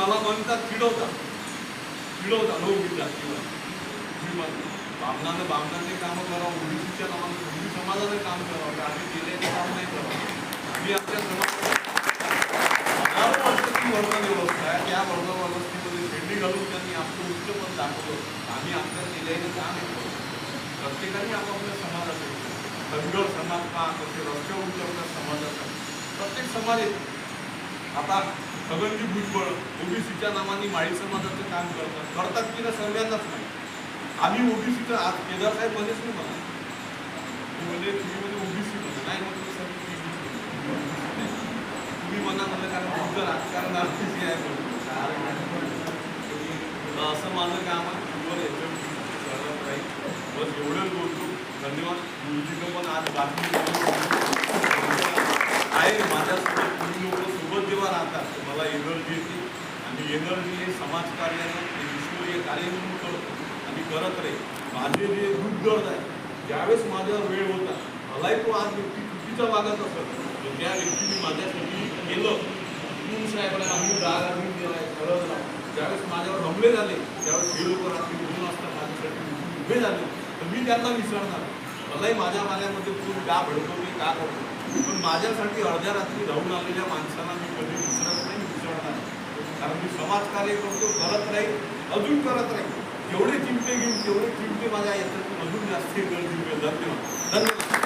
मला म्हणतात चिडवतात चिडवतात हो विद्यार्थीवर मी म्हणतो बामणानं बामणाचे कामं करावं ओबीसीच्या नावानं ओबी समाजाने काम करावं आम्ही केलेले काम नाही करावं. आम्ही आपल्या समाजात हजारो वर्षाची वर्ग व्यवस्था आहे. त्या वर्ग व्यवस्थेमध्ये भेंडी घालून त्यांनी आपलं उच्च पण दाखवलं. आम्ही आपल्या केल्याने काम आहे प्रत्येकाने आपापल्या समाजाचे धनगर समाज का कसे रस्त्यावर उतरतात समाजासाठी प्रत्येक समाज येतो. आता छगनजी भुजबळ ओबीसीच्या नावाने माळी समाजाचं काम करतात. करतात की ना सगळ्यांनाच नाही आम्ही ओबीसीचं आज केदारसाहेब मध्येच नाही म्हणा म्हणजे तुम्ही म्हणजे ओबीसी म्हणा. नाही म्हटलं सर तुम्ही म्हणा म्हणलं कारण तुमचं राजकारण आरतीसी आहे म्हणून. असं माझं काम आहे. तुम्हाला याच्यावर राहील बस एवढंच बोलतो. धन्यवाद. गुरुजीनं पण आज बातमी आहे माझ्यासोबत. सांगतात मला एनर्जी येते. आणि एनर्जी हे समाजकार्यानं हे ईश्वरीय कार्य म्हणून करतो. आणि करत राहील माझे जे दूध आहे ज्यावेळेस माझा वेळ होता मलाही तो आज व्यक्ती चुकीचा वागत असत तर त्या व्यक्तीने माझ्यासाठी केलं. तीन साहेबांना आम्ही राग आणून दिलाय खरंच ज्यावेळेस माझ्यावर हमले झाले त्यावेळेस हे लोक रात्री दोन वाजता माझ्यासाठी उभे झाले. तर मी त्यांना विसरणार. मलाही माझ्या माल्यामध्ये तू का भडकवते का करतो पण माझ्यासाठी अर्ध्या रात्री धावून आलेल्या माणसांना मी कधी विसरत नाही विसरणार नाही. कारण मी समाजकार्य करतो करत राहील अजून करत राहील जेवढे चिमटे घेऊन तेवढे चिमटे माझ्या याच्यातून अजून जास्त गरज धन्यवाद धन्यवाद.